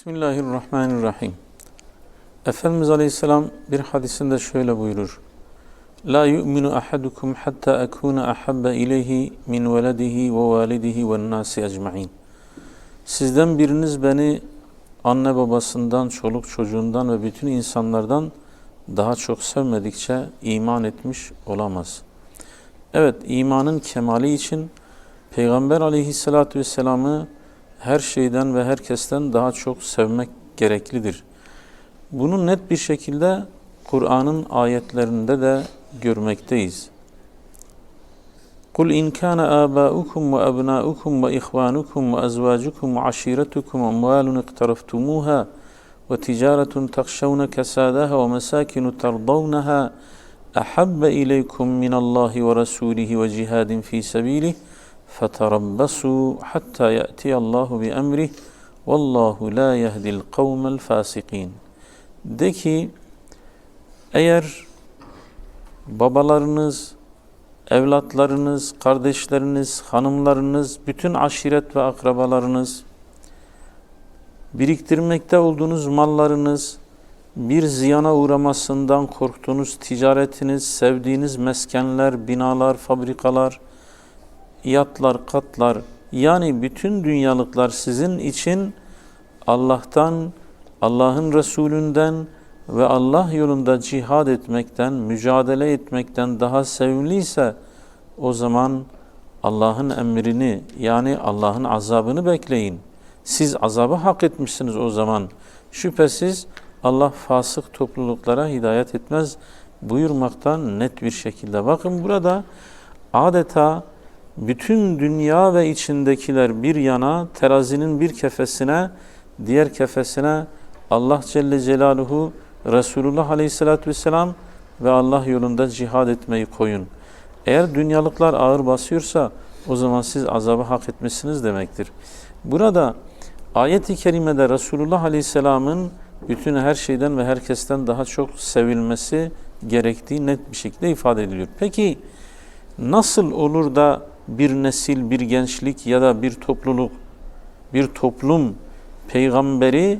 Bismillahirrahmanirrahim. Efendimiz Aleyhisselam bir hadisinde şöyle buyurur. La yu'minu ahadukum hatta akuna ahabba ileyhi min veledihi ve validihi ve nasi ecma'in. Sizden biriniz beni anne babasından, çoluk çocuğundan ve bütün insanlardan daha çok sevmedikçe iman etmiş olamaz. Evet, imanın kemali için Peygamber aleyhissalatü vesselam'ı her şeyden ve herkesten daha çok sevmek gereklidir. Bunu net bir şekilde Kur'an'ın ayetlerinde de görmekteyiz. Kul in kana abaukum ve abnaukum ve ihvanukum ve azvacukum ve aşiretukum amwalun iqtaraftumuha ve ticaretun takşawna kasadaha ve mesakinu tardawnaha ahabba ileykum min Allahi ve rasulihi ve cihadin fi sabilihi فَتَرَبَّصُوا حَتَّى يَأْتِيَ اللّٰهُ بِأَمْرِهِ وَاللّٰهُ لَا يَهْدِ الْقَوْمَ الْفَاسِقِينَ De ki, eğer babalarınız, evlatlarınız, kardeşleriniz, hanımlarınız, bütün aşiret ve akrabalarınız, biriktirmekte olduğunuz mallarınız, bir ziyana uğramasından korktuğunuz ticaretiniz, sevdiğiniz meskenler, binalar, fabrikalar, yatlar, katlar yani bütün dünyalıklar sizin için Allah'tan, Allah'ın Resulünden ve Allah yolunda cihad etmekten, mücadele etmekten daha sevimliyse o zaman Allah'ın emrini yani Allah'ın azabını bekleyin. Siz azabı hak etmişsiniz o zaman. Şüphesiz Allah fasık topluluklara hidayet etmez buyurmaktan net bir şekilde. Bakın burada adeta bütün dünya ve içindekiler bir yana, terazinin bir kefesine, diğer kefesine Allah Celle Celaluhu, Resulullah Aleyhisselatü Vesselam ve Allah yolunda cihad etmeyi koyun. Eğer dünyalıklar ağır basıyorsa o zaman siz azabı hak etmişsiniz demektir. Burada ayet-i kerimede Resulullah Aleyhisselam'ın bütün her şeyden ve herkesten daha çok sevilmesi gerektiği net bir şekilde ifade ediliyor. Peki nasıl olur da bir nesil, bir gençlik ya da bir topluluk, bir toplum peygamberi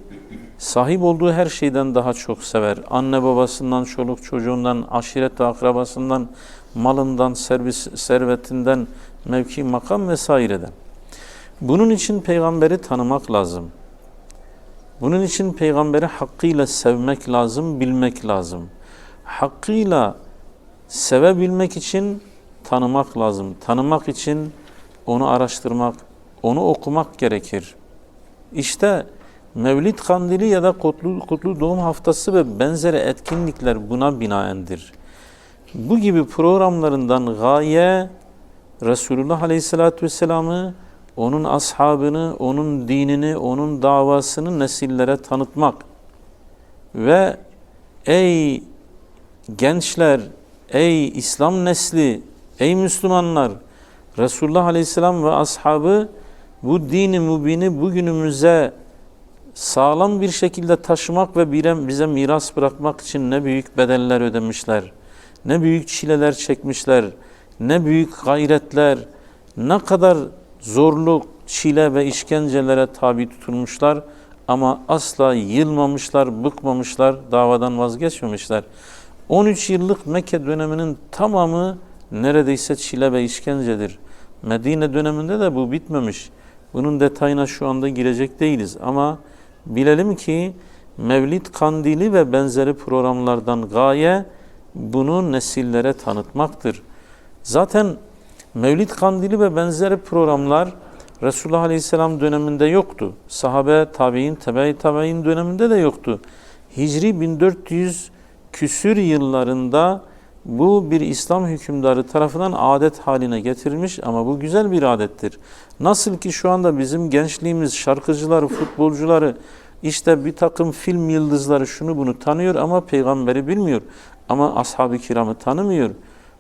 sahip olduğu her şeyden daha çok sever. Anne babasından, çoluk çocuğundan, aşiret ve akrabasından, malından, servis, servetinden, mevki, makam vesaireden. Bunun için peygamberi tanımak lazım. Bunun için peygamberi hakkıyla sevmek lazım, bilmek lazım. Hakkıyla sevebilmek için tanımak lazım. Tanımak için onu araştırmak, onu okumak gerekir. İşte Mevlid Kandili ya da Kutlu, Kutlu Doğum Haftası ve benzeri etkinlikler buna binaendir. Bu gibi programlarından gaye Resulullah Aleyhisselatü Vesselam'ı, onun ashabını, onun dinini, onun davasını nesillere tanıtmak ve ey gençler, ey İslam nesli, Ey Müslümanlar! Resulullah Aleyhisselam ve ashabı bu dini mübini bugünümüze sağlam bir şekilde taşımak ve bize miras bırakmak için ne büyük bedeller ödemişler, ne büyük çileler çekmişler, ne büyük gayretler, ne kadar zorluk, çile ve işkencelere tabi tutulmuşlar ama asla yılmamışlar, bıkmamışlar, davadan vazgeçmemişler. 13 yıllık Mekke döneminin tamamı neredeyse çile ve işkencedir. Medine döneminde de bu bitmemiş. Bunun detayına şu anda girecek değiliz ama bilelim ki Mevlid Kandili ve benzeri programlardan gaye bunu nesillere tanıtmaktır. Zaten Mevlid Kandili ve benzeri programlar Resulullah Aleyhisselam döneminde yoktu. Sahabe, tabi'in, tebe-i tabi'in döneminde de yoktu. Hicri 1400 küsür yıllarında bu bir İslam hükümdarı tarafından adet haline getirilmiş ama bu güzel bir adettir. Nasıl ki şu anda bizim gençliğimiz şarkıcıları, futbolcuları, işte bir takım film yıldızları şunu bunu tanıyor ama peygamberi bilmiyor. Ama ashab-ı kiramı tanımıyor.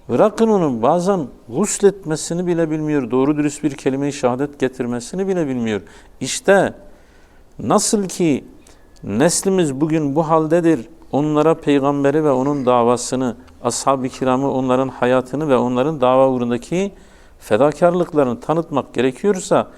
Bırakın onu bazen gusletmesini bile bilmiyor. Doğru dürüst bir kelime-i şehadet getirmesini bile bilmiyor. İşte nasıl ki neslimiz bugün bu haldedir onlara peygamberi ve onun davasını, ashab-ı kiramı, onların hayatını ve onların dava uğrundaki fedakarlıklarını tanıtmak gerekiyorsa,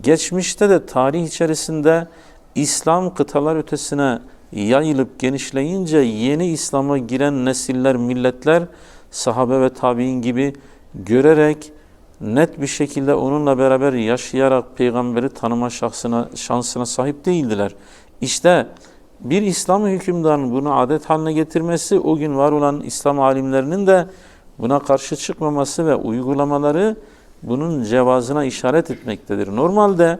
geçmişte de tarih içerisinde İslam kıtalar ötesine yayılıp genişleyince yeni İslam'a giren nesiller, milletler sahabe ve tabi'in gibi görerek net bir şekilde onunla beraber yaşayarak peygamberi tanıma şahsına, şansına sahip değildiler. İşte bir İslam hükümdarının bunu adet haline getirmesi o gün var olan İslam alimlerinin de buna karşı çıkmaması ve uygulamaları bunun cevazına işaret etmektedir. Normalde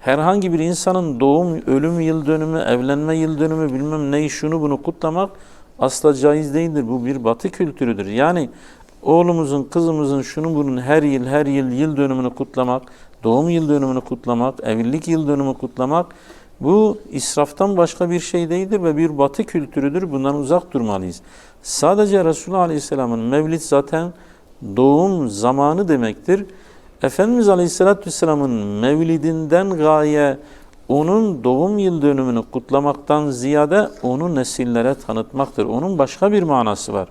herhangi bir insanın doğum, ölüm yıl dönümü, evlenme yıl dönümü bilmem neyi şunu bunu kutlamak asla caiz değildir. Bu bir batı kültürüdür. Yani oğlumuzun, kızımızın şunu bunun her yıl her yıl yıl dönümünü kutlamak, doğum yıl dönümünü kutlamak, evlilik yıl dönümü kutlamak bu israftan başka bir şey değildir ve bir batı kültürüdür. Bundan uzak durmalıyız. Sadece Resulullah Aleyhisselam'ın mevlid zaten doğum zamanı demektir. Efendimiz Aleyhisselatü Vesselam'ın mevlidinden gaye onun doğum yıl dönümünü kutlamaktan ziyade onu nesillere tanıtmaktır. Onun başka bir manası var.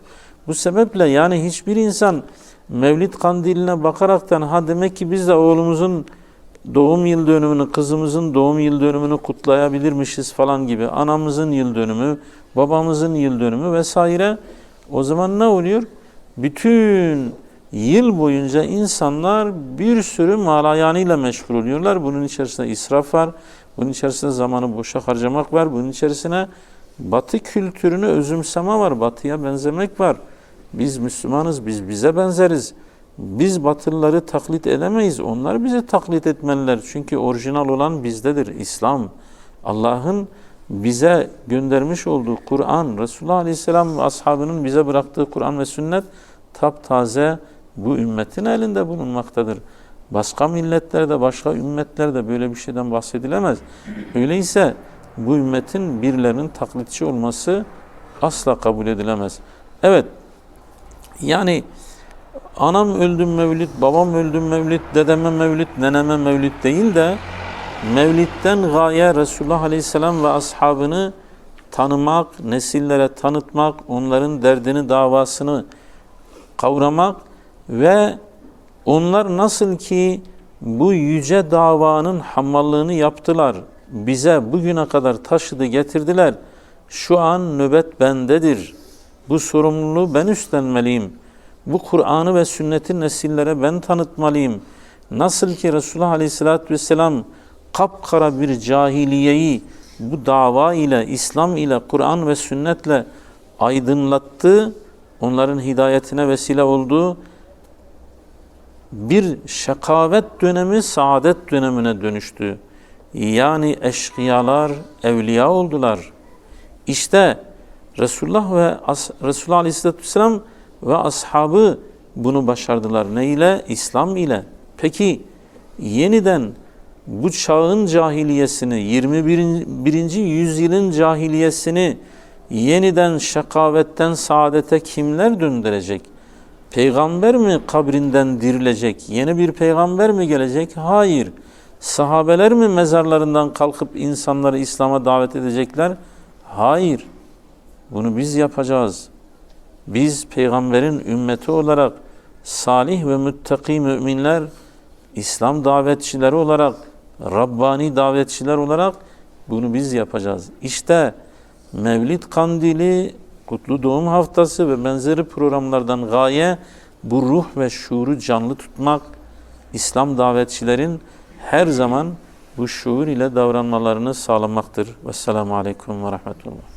Bu sebeple yani hiçbir insan mevlid kandiline bakaraktan ha demek ki biz de oğlumuzun doğum yıl dönümünü, kızımızın doğum yıl dönümünü kutlayabilirmişiz falan gibi. Anamızın yıl dönümü, babamızın yıl dönümü vesaire. O zaman ne oluyor? Bütün yıl boyunca insanlar bir sürü malayanıyla meşgul oluyorlar. Bunun içerisinde israf var, bunun içerisinde zamanı boşa harcamak var, bunun içerisine batı kültürünü özümseme var, batıya benzemek var. Biz Müslümanız, biz bize benzeriz. Biz batılıları taklit edemeyiz. Onlar bizi taklit etmeliler. Çünkü orijinal olan bizdedir. İslam. Allah'ın bize göndermiş olduğu Kur'an, Resulullah Aleyhisselam ve ashabının bize bıraktığı Kur'an ve sünnet taptaze bu ümmetin elinde bulunmaktadır. Başka milletlerde, başka ümmetlerde böyle bir şeyden bahsedilemez. Öyleyse bu ümmetin birilerinin taklitçi olması asla kabul edilemez. Evet, yani anam öldüm mevlid, babam öldüm mevlid, dedeme mevlid, neneme mevlid değil de mevlidden gaye Resulullah Aleyhisselam ve ashabını tanımak, nesillere tanıtmak, onların derdini, davasını kavramak ve onlar nasıl ki bu yüce davanın hammallığını yaptılar, bize bugüne kadar taşıdı getirdiler. Şu an nöbet bendedir. Bu sorumluluğu ben üstlenmeliyim. Bu Kur'an'ı ve sünneti nesillere ben tanıtmalıyım. Nasıl ki Resulullah Aleyhisselatü Vesselam kapkara bir cahiliyeyi bu dava ile, İslam ile, Kur'an ve sünnetle aydınlattı, onların hidayetine vesile oldu. Bir şakavet dönemi saadet dönemine dönüştü. Yani eşkıyalar evliya oldular. İşte Resulullah ve Resulullah Aleyhisselatü Vesselam ve ashabı bunu başardılar. Ne ile? İslam ile. Peki yeniden bu çağın cahiliyesini, 21. yüzyılın cahiliyesini yeniden şakavetten saadete kimler döndürecek? Peygamber mi kabrinden dirilecek? Yeni bir peygamber mi gelecek? Hayır. Sahabeler mi mezarlarından kalkıp insanları İslam'a davet edecekler? Hayır. Bunu biz yapacağız. Biz peygamberin ümmeti olarak salih ve müttaki müminler, İslam davetçileri olarak, Rabbani davetçiler olarak bunu biz yapacağız. İşte Mevlid Kandili, Kutlu Doğum Haftası ve benzeri programlardan gaye bu ruh ve şuuru canlı tutmak, İslam davetçilerin her zaman bu şuur ile davranmalarını sağlamaktır. Vesselamu Aleyküm ve Rahmetullah.